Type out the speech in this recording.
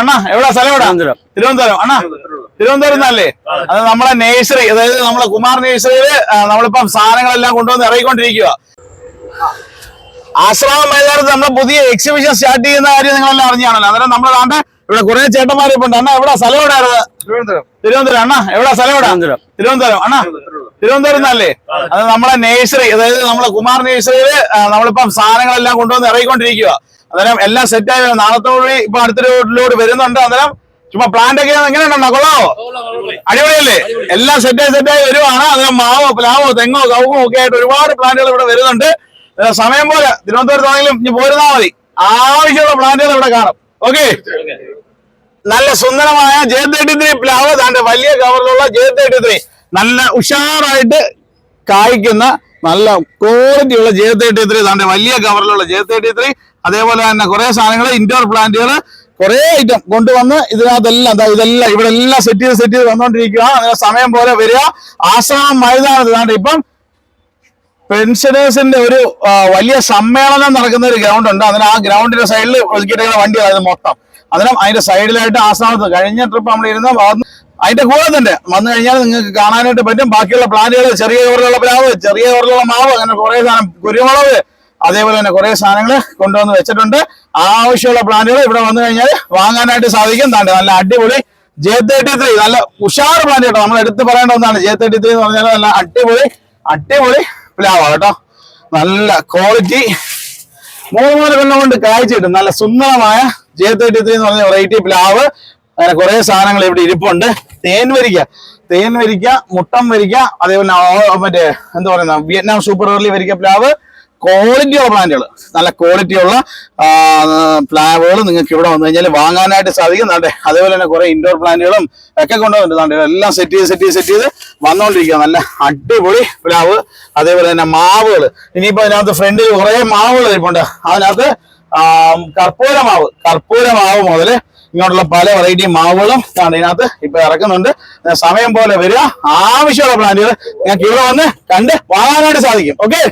അണ്ണാ എവിടെ? സ്ഥലം എവിടെ? തിരുവനന്തപുരം. തിരുവനന്തപുരം. അണ്ണാ തിരുവനന്തപുരം. അല്ലേ? അത് നമ്മളെ നേഴ്സറി അതായത് നമ്മളെ കുമാർ നേഴ്സറിയിൽ നമ്മളിപ്പം സാധനങ്ങളെല്ലാം കൊണ്ടുവന്ന് ഇറങ്ങിക്കൊണ്ടിരിക്കുക ആശ്രമ മൈതാനത്ത് നമ്മുടെ പുതിയ എക്സിബിഷൻ സ്റ്റാർട്ട് ചെയ്യുന്ന കാര്യം നിങ്ങളെല്ലാം അറിഞ്ഞാണല്ലോ. അന്നേരം നമ്മളെ കണ്ട ഇവിടെ കുറെ ചേട്ടന്മാർ ഇപ്പൊ അണ്ണാ എവിടെ? സ്ഥലം എവിടെ തിരുവനന്തപുരം. അണ്ണാ എവിടെ? സ്ഥലം എവിടെ? തിരുവനന്തപുരം. തിരുവനന്തപുരം. അണ്ണാ തിരുവനന്തപുരം അല്ലേ? അത് നമ്മളെ നേഴ്സറി അതായത് നമ്മളെ കുമാർ നേഴ്സറിയിൽ നമ്മളിപ്പം സാധനങ്ങളെല്ലാം കൊണ്ടുവന്ന് ഇറങ്ങിക്കൊണ്ടിരിക്കുക അന്നേരം എല്ലാം സെറ്റ് ആയി നാളത്തോടെ ഇപ്പൊ അടുത്തൊരു ലോഡ് വരുന്നുണ്ട്. അന്നേരം ചുമ്മാ പ്ലാന്റ് ഒക്കെ എങ്ങനെയുണ്ടോ കൊള്ളാവോ? അടിപൊളിയല്ലേ? എല്ലാം സെറ്റ് ആയി സെറ്റ് ആയി വരുവാണ്. അന്നേരം മാവോ പ്ലാവോ തെങ്ങോ കവുങ്ങോ ഒക്കെ ആയിട്ട് ഒരുപാട് പ്ലാന്റുകൾ ഇവിടെ വരുന്നുണ്ട്. സമയം പോലെ തിരുവനന്തപുരത്താണെങ്കിലും ഇനി പോരുന്നാ മതി. ആവശ്യമുള്ള പ്ലാന്റുകൾ ഇവിടെ കാണും. ഓക്കെ നല്ല സുന്ദരമായ ജെ തേർട്ടി ത്രീ പ്ലാവ്. താണ്ട് വലിയ കവറിലുള്ള ജെ തേർട്ടി ത്രീ നല്ല ഉഷാറായിട്ട് കായ്ക്കുന്ന നല്ല ക്വാളിറ്റി ഉള്ള ജെ തേർട്ടി ത്രീ താണ്ട് വലിയ കവറിലുള്ള ജെ തേർട്ടി ത്രീ അതേപോലെ തന്നെ കുറെ സാധനങ്ങൾ ഇൻഡോർ പ്ലാന്റുകൾ കുറെ ഐറ്റം കൊണ്ടുവന്ന് ഇതിനകത്തെല്ലാം എന്താ ഇതെല്ലാം ഇവിടെ എല്ലാം സെറ്റ് ചെയ്ത് സെറ്റ് ചെയ്ത് വന്നുകൊണ്ടിരിക്കുക സമയം പോലെ വരിക. ആശ്രമം മൈതാനത്ത് താണ്ട് ഇപ്പം പെൻഷനേഴ്സിന്റെ ഒരു വലിയ സമ്മേളനം നടക്കുന്ന ഒരു ഗ്രൗണ്ട് ഉണ്ട്. അതിന് ആ ഗ്രൗണ്ടിന്റെ സൈഡിൽ ഒതുക്കിയിട്ടുള്ള വണ്ടികളാണ് മൊത്തം. അതിനും അതിന്റെ സൈഡിലായിട്ട് ആശ്രമത്ത് കഴിഞ്ഞ ട്രിപ്പ് നമ്മൾ ഇരുന്ന അതിന്റെ കൂടെ തന്നെ വന്നു കഴിഞ്ഞാൽ നിങ്ങൾക്ക് കാണാനായിട്ട് പറ്റും. ബാക്കിയുള്ള പ്ലാന്റുകൾ ചെറിയ കവറിലുള്ള പ്ലാവ് ചെറിയ കവറിലുള്ള മാവ് അങ്ങനെ കുറെ സാധനം കുരുമുളക് അതേപോലെ തന്നെ കുറെ സാധനങ്ങൾ കൊണ്ടുവന്ന് വെച്ചിട്ടുണ്ട്. ആവശ്യമുള്ള പ്ലാന്റുകൾ ഇവിടെ വന്നു കഴിഞ്ഞാൽ വാങ്ങാനായിട്ട് സാധിക്കും. താണ്ട് നല്ല അടിപൊളി ജെ തേർട്ടി ത്രീ നല്ല ഉഷാർ പ്ലാന്റ് കേട്ടോ. നമ്മൾ എടുത്ത് പറയേണ്ട ഒന്നാണ് ജെ തേർട്ടി ത്രീ എന്ന് പറഞ്ഞാൽ നല്ല അടിപൊളി അടിപൊളി പ്ലാവ് കേട്ടോ. നല്ല ക്വാളിറ്റി മൂന്ന് മൂന്ന് കൊല്ലം കൊണ്ട് കായ്ച്ചിട്ട് നല്ല സുന്ദരമായ ജെ തേർട്ടി ത്രീ എന്ന് പറഞ്ഞ വെറൈറ്റി പ്ലാവ്. അങ്ങനെ കുറെ സാധനങ്ങൾ ഇവിടെ ഇരിപ്പുണ്ട്. തേൻ വരിക്ക തേൻ വരിക്ക മുട്ടം വരിക്ക അതേപോലെ മറ്റേ എന്താ പറയുന്ന വിയറ്റ്നാം സൂപ്പർ എർലി വരിക പ്ലാവ് ക്വാളിറ്റിയുള്ള പ്ലാന്റുകൾ നല്ല ക്വാളിറ്റിയുള്ള പ്ലാവുകൾ നിങ്ങൾക്ക് ഇവിടെ വന്നു കഴിഞ്ഞാൽ വാങ്ങാനായിട്ട് സാധിക്കും. ദാണ്ടെ അതേപോലെ തന്നെ കുറെ ഇൻഡോർ പ്ലാന്റുകളും ഒക്കെ കൊണ്ടുവന്നിട്ട് ദാണ്ടെ എല്ലാം സെറ്റ് ചെയ്ത് സെറ്റ് ചെയ്ത് സെറ്റ് ചെയ്ത് വന്നുകൊണ്ടിരിക്കുക നല്ല അടിപൊളി പ്ലാവ്. അതേപോലെ തന്നെ മാവുകൾ ഇനിയിപ്പോ അതിനകത്ത് ഫ്രണ്ടിൽ കുറേ മാവുകൾ ഇരിപ്പുണ്ട്. അതിനകത്ത് ആ, കർപ്പൂര മാവ്. കർപ്പൂര മാവ് മുതൽ ഇങ്ങോട്ടുള്ള പല വെറൈറ്റി മാവുകളും ഇതിനകത്ത് ഇപ്പൊ ഇറക്കുന്നുണ്ട്. സമയം പോലെ വരിക. ആവശ്യമുള്ള പ്ലാന്റുകൾ നിങ്ങൾക്ക് ഇവിടെ വന്ന് കണ്ട് വാങ്ങാനായിട്ട് സാധിക്കും. ഓക്കെ